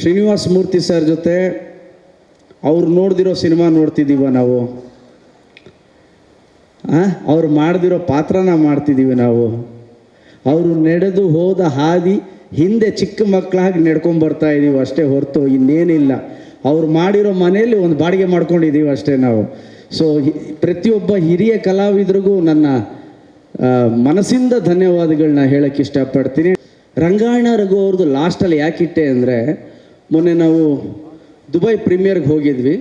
Srinivas Murthy sir ಜೊತೆ ಅವ್ರು ನೋಡ್ದಿರೋ cinema ನೋಡ್ತಿದ್ದೀವ ನಾವು? ಅವ್ರು ಮಾಡ್ದಿರೋ ಪಾತ್ರನ ಮಾಡ್ತಿದ್ದೀವಿ ನಾವು. ಅವರು ನಡೆದು ಹೋದ ಹಾದಿ ಹಿಂದೆ ಚಿಕ್ಕ ಮಕ್ಕಳಾಗಿ ನಡ್ಕೊಂಡು ಬರ್ತಾ ಇದ್ದೀವಿ ಅಷ್ಟೇ ಹೊರತು ಇನ್ನೇನಿಲ್ಲ. ಅವ್ರು ಮಾಡಿರೋ ಮನೆಯಲ್ಲಿ ಒಂದು ಬಾಡಿಗೆ ಮಾಡ್ಕೊಂಡಿದ್ದೀವಿ ಅಷ್ಟೇ ನಾವು. ಸೊ ಪ್ರತಿಯೊಬ್ಬ ಹಿರಿಯ ಕಲಾವಿದರಿಗೂ ನನ್ನ ಮನಸ್ಸಿಂದ ಧನ್ಯವಾದಗಳನ್ನ ಹೇಳಕ್ಕೆ ಇಷ್ಟಪಡ್ತೀನಿ. ರಂಗಾಯಣ ರಘು ಅವ್ರದ್ದು ಲಾಸ್ಟಲ್ಲಿ ಯಾಕಿಟ್ಟೆ ಅಂದರೆ ಮೊನ್ನೆ ನಾವು ದುಬೈ ಪ್ರೀಮಿಯರ್ಗೆ ಹೋಗಿದ್ವಿ.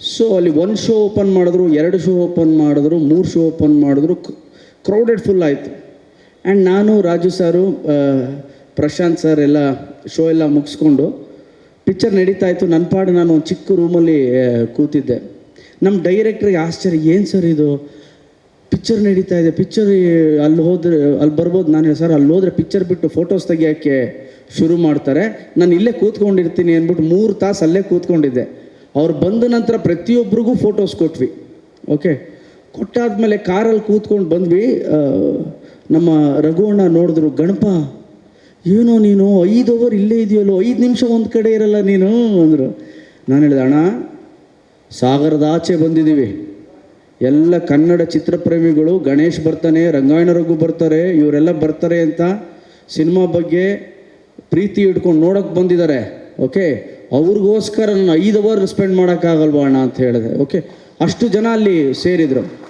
ಸೊ ಅಲ್ಲಿ ಒಂದು ಶೋ ಓಪನ್ ಮಾಡಿದ್ರು, ಎರಡು ಶೋ ಓಪನ್ ಮಾಡಿದ್ರು, ಮೂರು ಶೋ ಓಪನ್ ಮಾಡಿದ್ರು ಕ್ರೌಡೆಡ್ ಫುಲ್ ಆಯಿತು. ಆ್ಯಂಡ್ ನಾನು, ರಾಜು ಸಾರು ಪ್ರಶಾಂತ್ ಸರ್ ಎಲ್ಲ ಶೋ ಎಲ್ಲ ಮುಗಿಸ್ಕೊಂಡು ಪಿಕ್ಚರ್ ನಡೀತಾ ಇತ್ತು. ನನ್ನ ಪಾಡು ನಾನು ಒಂದು ಚಿಕ್ಕ ರೂಮಲ್ಲಿ ಕೂತಿದ್ದೆ. ನಮ್ಮ ಡೈರೆಕ್ಟ್ರಿಗೆ ಆಶ್ಚರ್ಯ, ಏನು ಸರ್ ಇದು? ಪಿಕ್ಚರ್ ನಡೀತಾ ಇದೆ. ಪಿಕ್ಚರ್ ಅಲ್ಲಿ ಹೋದ್ರೆ, ಅಲ್ಲಿ ಬರ್ಬೋದು. ನಾನು ಸರ್, ಅಲ್ಲಿ ಹೋದ್ರೆ ಪಿಕ್ಚರ್ ಬಿಟ್ಟು ಫೋಟೋಸ್ ತೆಗಿಯೋಕ್ಕೆ ಶುರು ಮಾಡ್ತಾರೆ. ನಾನು ಇಲ್ಲೇ ಕೂತ್ಕೊಂಡಿರ್ತೀನಿ ಅಂದ್ಬಿಟ್ಟು ಮೂರು ತಾಸು ಅಲ್ಲೇ ಕೂತ್ಕೊಂಡಿದ್ದೆ. ಅವ್ರು ಬಂದ ನಂತರ ಪ್ರತಿಯೊಬ್ಬರಿಗೂ ಫೋಟೋಸ್ ಕೊಟ್ವಿ. ಓಕೆ ಕೊಟ್ಟಾದ್ಮೇಲೆ ಕಾರಲ್ಲಿ ಕೂತ್ಕೊಂಡು ಬಂದ್ವಿ. ನಮ್ಮ ರಘುವಣ್ಣ ನೋಡಿದ್ರು, ಗಣಪ, ಏನೋ ನೀನು ಐದು ಓವರ್ ಇಲ್ಲೇ ಇದೆಯಲ್ಲೋ, ಐದು ನಿಮಿಷ ಒಂದು ಕಡೆ ಇರಲ್ಲ ನೀನು? ಅಂದರು. ನಾನು ಹೇಳಿದೆ, ಅಣ್ಣ, ಸಾಗರದ ಆಚೆ ಬಂದಿದ್ದೀವಿ. ಎಲ್ಲ ಕನ್ನಡ ಚಿತ್ರಪ್ರೇಮಿಗಳು, ಗಣೇಶ್ ಬರ್ತಾನೆ, ರಂಗಾಯಣ ರಘು ಬರ್ತಾರೆ, ಇವರೆಲ್ಲ ಬರ್ತಾರೆ ಅಂತ ಸಿನಿಮಾ ಬಗ್ಗೆ ಪ್ರೀತಿ ಇಟ್ಕೊಂಡು ನೋಡೋಕ್ಕೆ ಬಂದಿದ್ದಾರೆ. ಓಕೆ ಅವ್ರಿಗೋಸ್ಕರ ನಾನು ಐದು ಅವರ್ ಸ್ಪೆಂಡ್ ಮಾಡೋಕ್ಕಾಗಲ್ವಾ ಅಣ್ಣ ಅಂತ ಹೇಳಿದೆ. ಓಕೆ ಅಷ್ಟು ಜನ ಅಲ್ಲಿ ಸೇರಿದರು.